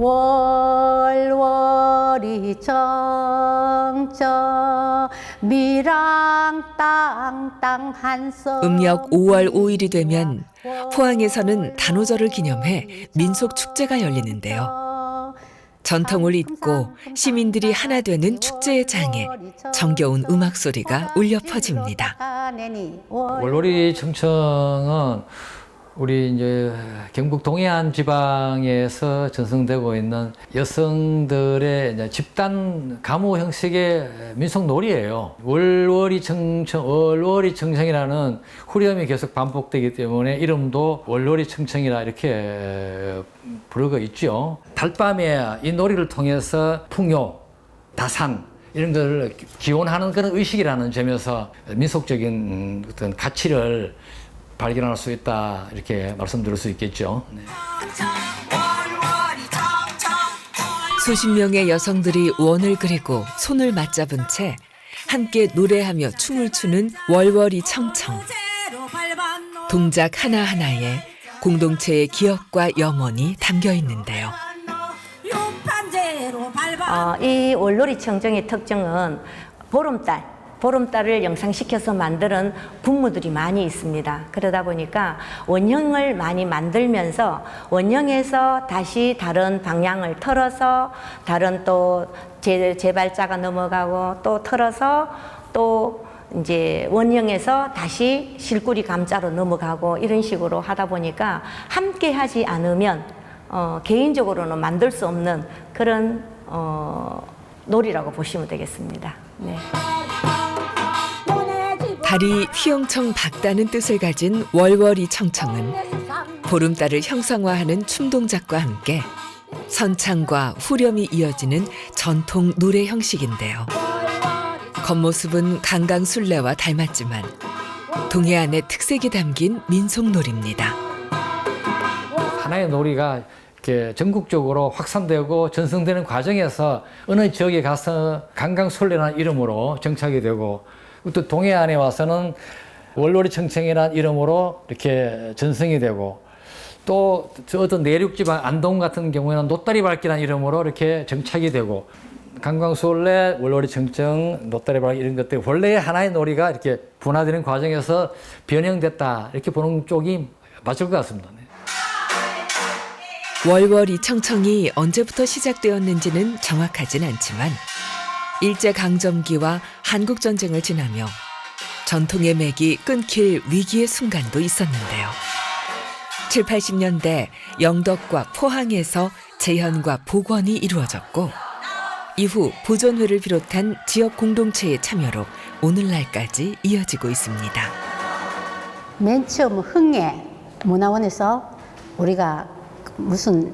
월월이 정정 미랑 땅땅 한섬 음력 5월 5일이 되면 포항에서는 단오절을 기념해 민속 축제가 열리는데요. 전통을 잇고 시민들이 하나 되는 축제의 장에 정겨운 음악 소리가 울려 퍼집니다. 월월이 청청은 우리 이제 경북 동해안 지방에서 전승되고 있는 여성들의 집단 가무 형식의 민속 놀이예요. 월월이 청청, 월월이 청청이라는 후렴이 계속 반복되기 때문에 이름도 월월이 청청이라 이렇게 부르고 있죠. 달밤에 이 놀이를 통해서 풍요, 다산 이런 걸 기원하는 그런 의식이라는 점에서 민속적인 음, 어떤 가치를 발견할 수 있다 이렇게 말씀드릴 수 있겠죠. 네. 수십 명의 여성들이 원을 그리고 손을 맞잡은 채 함께 노래하며 춤을 추는 월월이 청청. 동작 하나하나에 공동체의 기억과 염원이 담겨 있는데요. 어, 이 월놀이 청정의 특징은 보름달, 보름달을 영상시켜서 만드는 군무들이 많이 있습니다. 그러다 보니까 원형을 많이 만들면서 원형에서 다시 다른 방향을 틀어서 다른 또 제, 재발자가 넘어가고 또 틀어서 또 이제 원형에서 다시 실구리 감자로 넘어가고 이런 식으로 하다 보니까 함께 하지 않으면 어, 개인적으로는 만들 수 없는 그런 어, 놀이라고 보시면 되겠습니다. 네. 달이 휘영청 밝다는 뜻을 가진 월월이 청청은 보름달을 형상화하는 춤 동작과 함께 선창과 후렴이 이어지는 전통 노래 형식인데요. 겉모습은 강강술래와 닮았지만 동해안의 특색이 담긴 민속놀이입니다. 하나의 놀이가 이렇게 전국적으로 확산되고 전승되는 과정에서 어느 지역에 가서 강강술래라는 이름으로 정착이 되고 또 동해안에 와서는 월놀이 청청이라는 이름으로 이렇게 전승이 되고 또저 어떤 내륙 지방 안동 같은 경우에는 노다리 밟기라는 이름으로 이렇게 정착이 되고 강광술래, 월놀이 청청, 노다리 밟기 이런 것들 원래 하나의 놀이가 이렇게 분화되는 과정에서 변형됐다 이렇게 보는 쪽이 맞을 것 같습니다. 네. 월월이 청청이 언제부터 시작되었는지는 정확하진 않지만 일제 강점기와 한국 전쟁을 지나며 전통의 맥이 끊길 위기의 순간도 있었는데요. 7, 80년대 영덕과 포항에서 재현과 복원이 이루어졌고 이후 보존회를 비롯한 지역 공동체의 참여로 오늘날까지 이어지고 있습니다. 맨 처음 흥해 문화원에서 우리가 무슨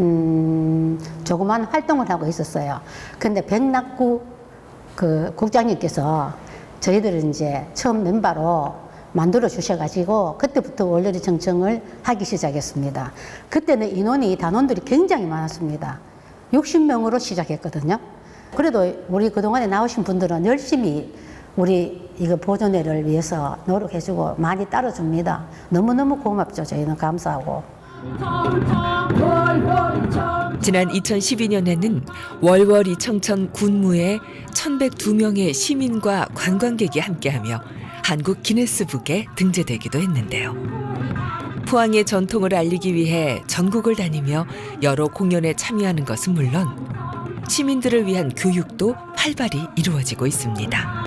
음, 조그만 활동을 하고 있었어요. 근데 백낙구 그 국장님께서 저희들을 이제 처음 멤버로 만들어 주셔가지고 그때부터 월요리 청청을 하기 시작했습니다. 그때는 인원이 단원들이 굉장히 많았습니다. 60명으로 시작했거든요. 그래도 우리 그동안에 나오신 분들은 열심히 우리 이거 보존회를 위해서 노력해주고 많이 따라줍니다. 너무너무 고맙죠. 저희는 감사하고. 지난 2012년에는 월월이 청천 군무에 1102명의 시민과 관광객이 함께하며 한국 기네스북에 등재되기도 했는데요. 포항의 전통을 알리기 위해 전국을 다니며 여러 공연에 참여하는 것은 물론 시민들을 위한 교육도 활발히 이루어지고 있습니다.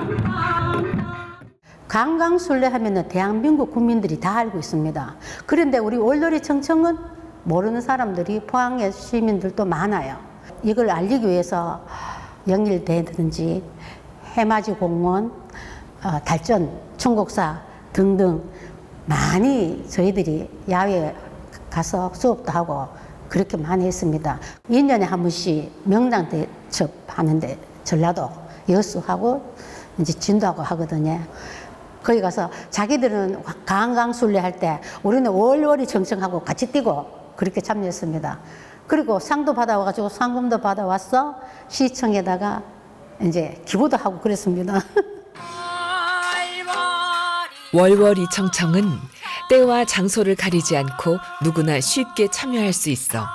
강강술래 하면은 대한민국 국민들이 다 알고 있습니다. 그런데 우리 월놀이 청청은 모르는 사람들이 포항의 시민들도 많아요. 이걸 알리기 위해서 영일대든지 해맞이 공원, 어, 달전, 청곡사 등등 많이 저희들이 야외에 가서 수업도 하고 그렇게 많이 했습니다. 2년에 한 번씩 명당 대첩 하는데 전라도 여수하고 이제 진도하고 하거든요. 거기 가서 자기들은 강강술래 할 때 우리는 월월이 정청하고 같이 뛰고 그렇게 참여했습니다. 그리고 상도 받아와가지고 상금도 받아왔어 시청에다가 이제 기부도 하고 그랬습니다. 월월이 청청은 때와 장소를 가리지 않고 누구나 쉽게 참여할 수 있어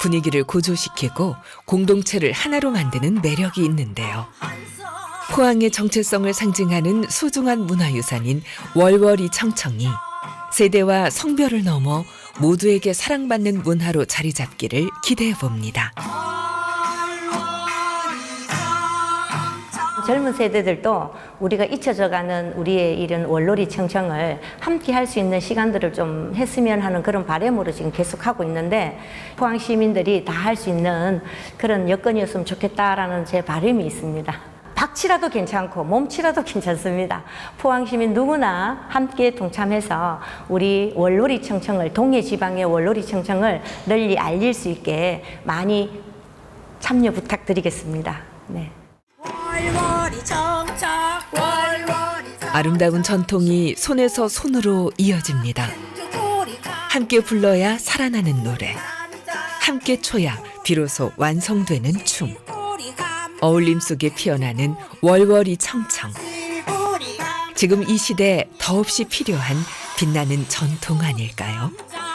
분위기를 고조시키고 공동체를 하나로 만드는 매력이 있는데요. 포항의 정체성을 상징하는 소중한 문화유산인 월월이 청청이 세대와 성별을 넘어 모두에게 사랑받는 문화로 자리 잡기를 기대해 봅니다. 젊은 세대들도 우리가 잊혀져가는 우리의 이런 월놀이 청청을 함께 할 수 있는 시간들을 좀 했으면 하는 그런 바람으로 지금 계속하고 있는데 포항 시민들이 다 할 수 있는 그런 여건이었으면 좋겠다라는 제 바람이 있습니다. 박치라도 괜찮고 몸치라도 괜찮습니다. 포항 시민 누구나 함께 동참해서 우리 월놀이 청청을 동해 지방의 월놀이 청청을 널리 알릴 수 있게 많이 참여 부탁드리겠습니다. 네. 아름다운 전통이 손에서 손으로 이어집니다. 함께 불러야 살아나는 노래. 함께 춰야 비로소 완성되는 춤. 어울림 속에 피어나는 월월이 청청. 지금 이 시대 더없이 필요한 빛나는 전통 아닐까요? 자